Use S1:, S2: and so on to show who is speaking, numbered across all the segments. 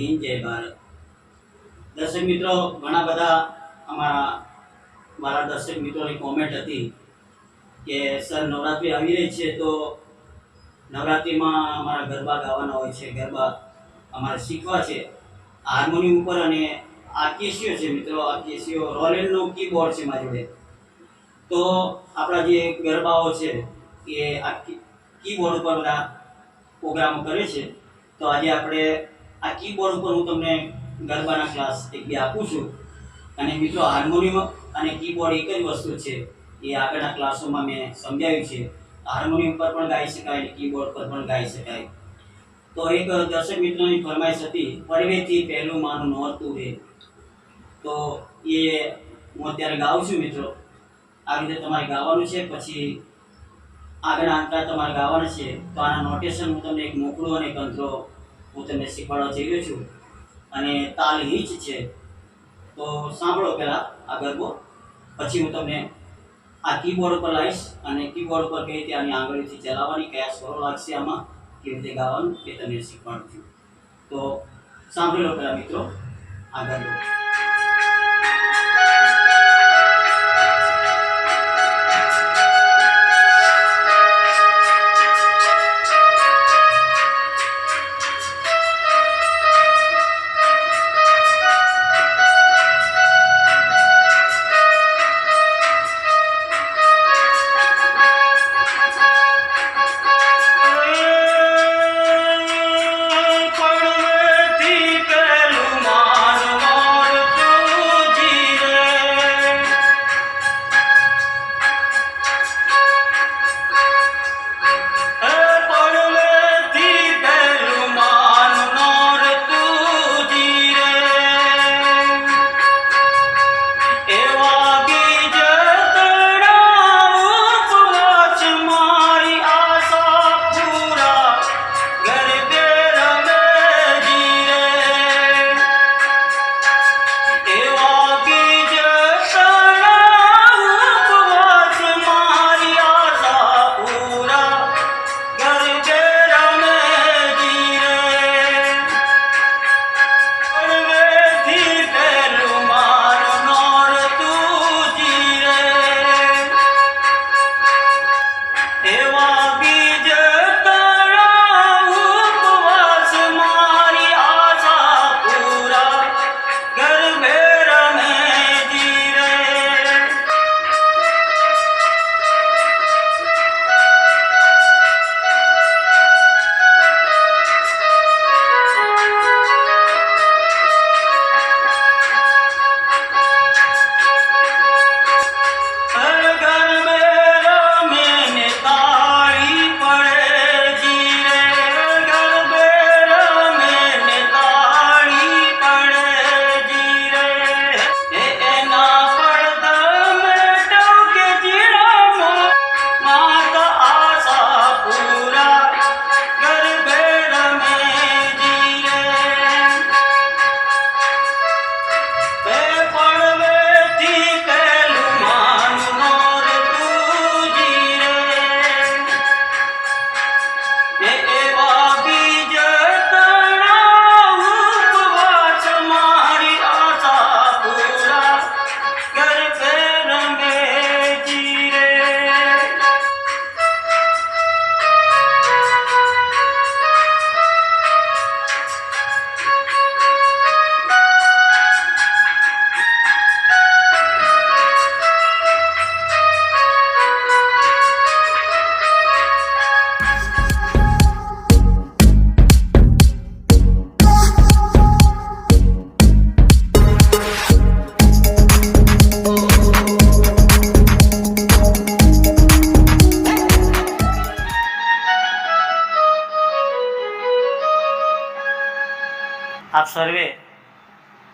S1: હિન્દ જય ભારત. દર્શક મિત્રો, ઘણા બધા અમારા, મારા દર્શક મિત્રોની કોમેન્ટ હતી કે, સર, નવરાત્રિ આવી રહી છે તો નવરાત્રિમાં અમારા ગરબા ગાવાના હોય છે. ગરબા અમારે શીખવા છે. હાર્મોનિયમ ઉપર અને આ કેસીઓ છે મિત્રો. આ કેસીઓ રોલેનનો કીબોર્ડ છે મારી જોડે. તો આપણા જે ગરબાઓ છે એ આ કીબોર્ડ ઉપર બધા પ્રોગ્રામ કરે છે. તો આજે આપણે આ કીબોર્ડ ઉપર હું તમને ગરબાના ક્લાસ એક બે આપું છું. અને મિત્રો હાર્મોનિયમ અને કીબોર્ડ એક જ વસ્તુ છે, એ આગળના ક્લાસોમાં મેં સમજાવ્યું છે. હાર્મોનિયમ પર પણ ગાઈ શકાય કીબોર્ડ પર પણ ગાઈ શકાય. તો એક દર્શક મિત્રોની ફરમાઈશ હતી પરવેથી પહેલું મારું નહોતું રે. તો એ હું અત્યારે ગાઉં છું મિત્રો. આ રીતે તમારે ગાવાનું છે, પછી આગળના અંતરા તમારે ગાવાના છે. તો આના નોટેશન હું તમને એક મોકલું અને અંતરો હું તમને શીખવાડવા જઈ છું. અને તાલ હિચ છે. તો સાંભળો પહેલાં આ ગરબો. પછી હું તમને આ કીબોર્ડ ઉપર લાવીશ અને કીબોર્ડ ઉપર કઈ રીતે આની આંગળીથી ચલાવવાની, કયા સ્વરો લાગશે આમાં, કેવી રીતે ગાવાનું એ તમને શીખવાડું છું. તો સાંભળી લો પહેલાં મિત્રો આ ગરબો.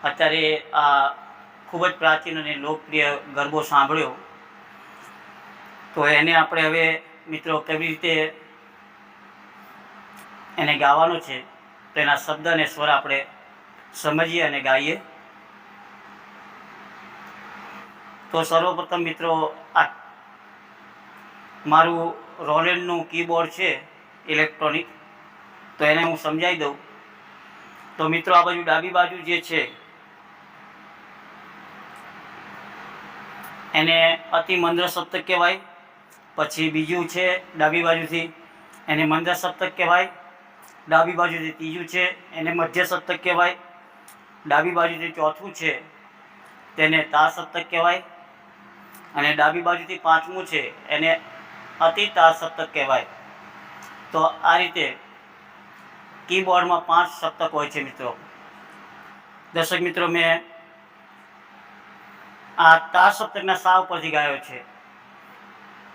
S1: અત્યારે આ ખૂબ જ પ્રાચીન અને લોકપ્રિય ગરબો સાંભળ્યો. તો એને આપણે હવે મિત્રો કેવી રીતે એને ગાવાનો છે, તો એના શબ્દ અને સ્વર આપણે સમજીએ અને ગાઈએ. તો સર્વપ્રથમ મિત્રો આ મારું રોલેન્ડનું કીબોર્ડ છે, ઇલેક્ટ્રોનિક. તો એને હું સમજાવી દઉં. તો મિત્રો આ બાજુ ડાબી બાજુ જે છે એને અતિ મંદ્ર સપ્તક કહેવાય. પછી બીજું છે ડાબી બાજુથી, એને મંદ્ર સપ્તક કહેવાય. ડાબી બાજુથી ત્રીજું છે, એને મધ્ય સપ્તક કહેવાય. ડાબી બાજુથી ચોથું છે, તેને તા સપ્તક કહેવાય. અને ડાબી બાજુથી પાંચમું છે, એને અતિ તા સપ્તક કહેવાય. તો આ રીતે કીબોર્ડમાં પાંચ સપ્તક હોય છે મિત્રો. દર્શક મિત્રો, મેં આ તાર સપ્તકના સા ઉપરથી ગાયો છે.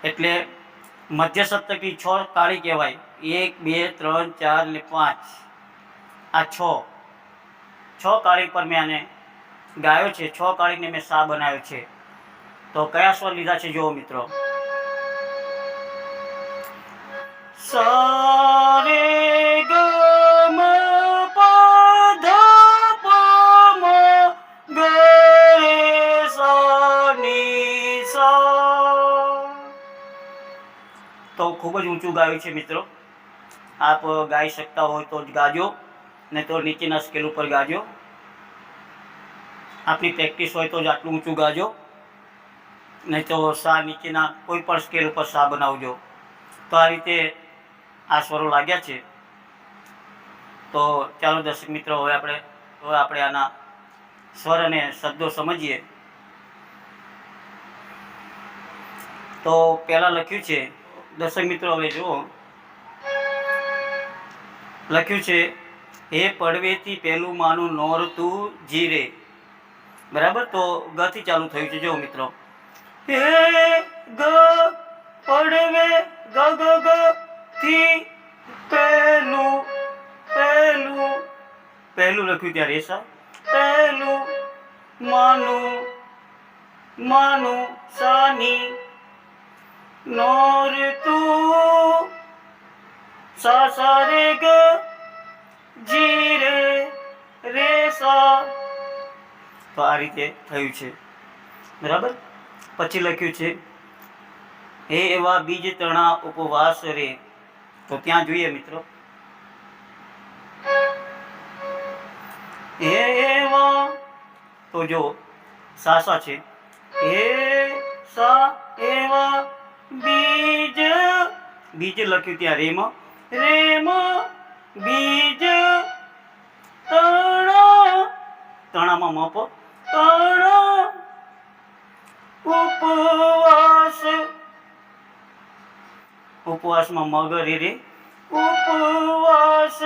S1: એટલે મધ્ય સપ્તકની છ તાળી કહેવાય. એક, બે, ત્રણ, ચાર ને પાંચ. આ છ. છ કાળી પર મેં આને ગાયો છે. છ કાળીને મેં સા બનાવ્યો છે. તો કયા સ્વર લીધા છે જુઓ મિત્રો. સારે ખૂબ જ ઊંચું ગાયું છે મિત્રો. આપ ગાઈ શકતા હોય તો જ ગાજો ને તો નીચેના સ્કેલ ઉપર ગાજો. આપની પ્રેક્ટિસ હોય તો જ આટલું ઊંચું ગાજો. નહીં તો સા નીચેના કોઈ પણ સ્કેલ ઉપર સા બનાવજો. તો આ રીતે આ સ્વરો લાગ્યા છે. તો ચાલો દર્શક મિત્રો, હવે આપણે હવે આપણે આના સ્વર અને શબ્દો સમજીએ. તો પહેલાં લખ્યું છે દર્શક મિત્રો, હવે જુઓ. લખ્યું છે, હે પડવેથી પહેલું માનું નોરતું જીરે. બરાબર? તો ગથી ચાલુ થયું છે. જો મિત્રો. હે ગ પડવે ગ ગ ગ થી પહેલું પહેલું પહેલું લખ્યું ત્યાં રેસા. પહેલું માનું માનું સાની નોર તું સા સા રે ગ જી રે રે સા તો આ રીતે થયું છે. બરાબર? પછી લખ્યું છે, હે એવા બીજ તણા ઉપવાસ રે. તો ત્યાં જોઈએ મિત્રો. હે એવા, તો જો સાસા છે, હે સા એવા બીજ. બીજ લખ્યું ત્યાં રેમ. રેમ, બીજ. તણા. તણામાં મપ. તણા. ઉપવાસ. ઉપવાસમાં મગરે રે રે. ઉપવાસ.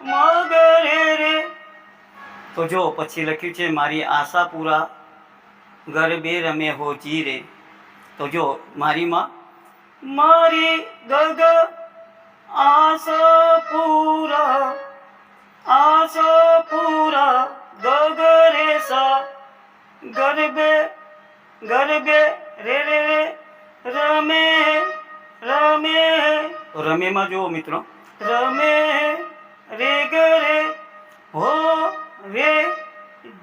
S1: મગરે રે રે. તો જો પછી લખ્યું છે, મારી આશા પૂરા ગરબે રમે હો જીરે તો જો મારીમાં મારી ગગ આશા પૂરા આશા પૂરા ગગ રે સા. ગરબે ગરબે રે રે રે રમે રમે. રમેમાં જુઓ મિત્રો. રમે રે ગ રે હો રે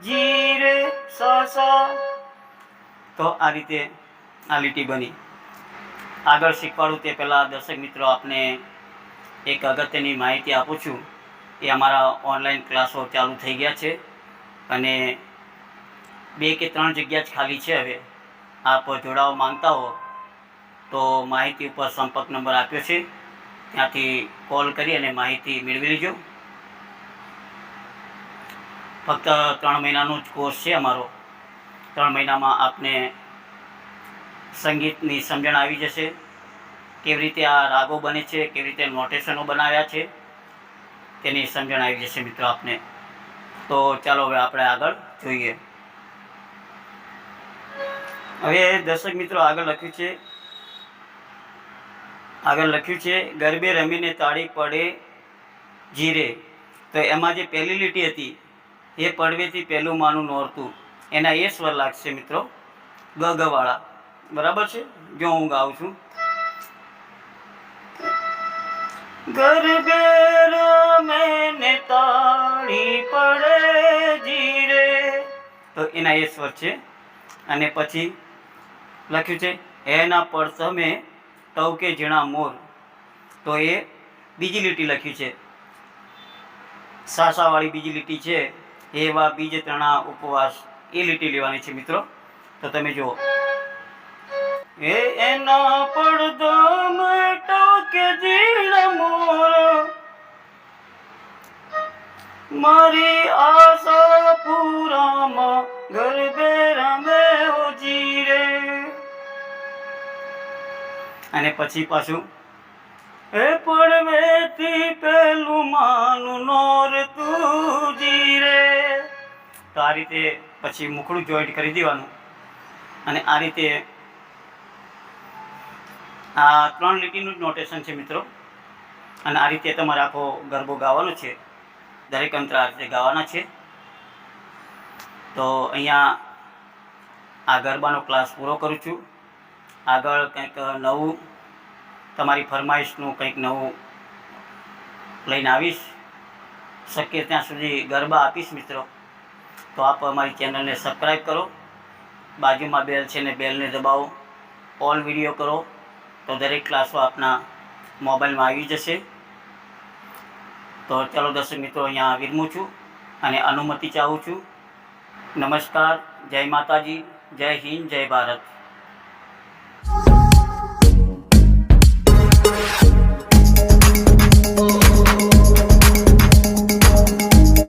S1: જી રે સા સા. તો આ રીતે આ લીટી બની. આગળ શીખવાડું તે પહેલાં દર્શક મિત્રો, આપને એક અગત્યની માહિતી આપું છું. એ અમારા ઓનલાઈન ક્લાસો ચાલુ થઈ ગયા છે અને બે કે ત્રણ જગ્યા જ ખાલી છે હવે. આપ જોડાવા માંગતા હો તો માહિતી ઉપર સંપર્ક નંબર આપ્યો છે. ત્યાંથી કોલ કરી અને માહિતી મેળવી લેજો. ફક્ત ત્રણ મહિનાનો જ કોર્સ છે અમારો. ત્રણ મહિનામાં આપને સંગીતની સમજણ આવી જશે. કેવી રીતે આ રાગો બને છે, કેવી રીતે નોટેશનો બનાવ્યા છે, તેની સમજણ આવી જશે મિત્રો આપને. તો ચાલો હવે આપણે આગળ જોઈએ. હવે દર્શક મિત્રો આગળ લખ્યું છે. આગળ લખ્યું છે, ગરબે રમીને તાળી પડે જીરે. તો એમાં જે પહેલી લીટી હતી એ પડવેથી પહેલું માનું નોરતું. એના એ સ્વર લાગશે મિત્રો ગ ગવાળા બરાબર છે? જો હું ગાઉં છું. ગરબે રમે તાળી પડે જીરે. તો એના એ સ્વર છે. અને પછી લખ્યું છે, એના પર તમે તવ ટવકે ઝીણા મોર. તો એ બીજી લીટી લખી છે. સાસાવાળી બીજી લીટી છે, એવા બીજ ત્રણા ઉપવાસ. એ લીટી લેવાની છે મિત્રો. તો તમે જુઓ. એ એના પડદો મેટો કે જીણ મોર. મારી આશા પૂરામાં ગરબે રમે ઓજી રે અને પછી પાછું, એ પડવેથી પેલું માનું નોર તુજી રે તો આ રીતે પછી મુખડું જોઈન્ટ કરી દેવાનું. અને આ રીતે આ ત્રણ લીટીનું જ નોટેશન છે મિત્રો. અને આ રીતે તમારે આખો ગરબો ગાવાનો છે. દરેક અંતર રીતે ગાવાના છે. તો અહીંયા આ ગરબાનો ક્લાસ પૂરો કરું છું. આગળ કંઈક નવું તમારી ફરમાઈશનું કંઈક નવું લઈને આવીશ. શક્ય ત્યાં સુધી ગરબા આપીશ મિત્રો. તો આપ અમારી ચેનલને સબસ્ક્રાઈબ કરો. બાજુમાં બેલ છે ને બેલને દબાવો. ઓલ વીડિયો કરો. તો દરેક ક્લાસો આપના મોબાઈલમાં આવી જશે. તો ચાલો દર્શક મિત્રો, અહીંયા વિરમું છું અને અનુમતિ ચાહું છું. નમસ્કાર, જય માતાજી, જય હિન્દ, જય ભારત.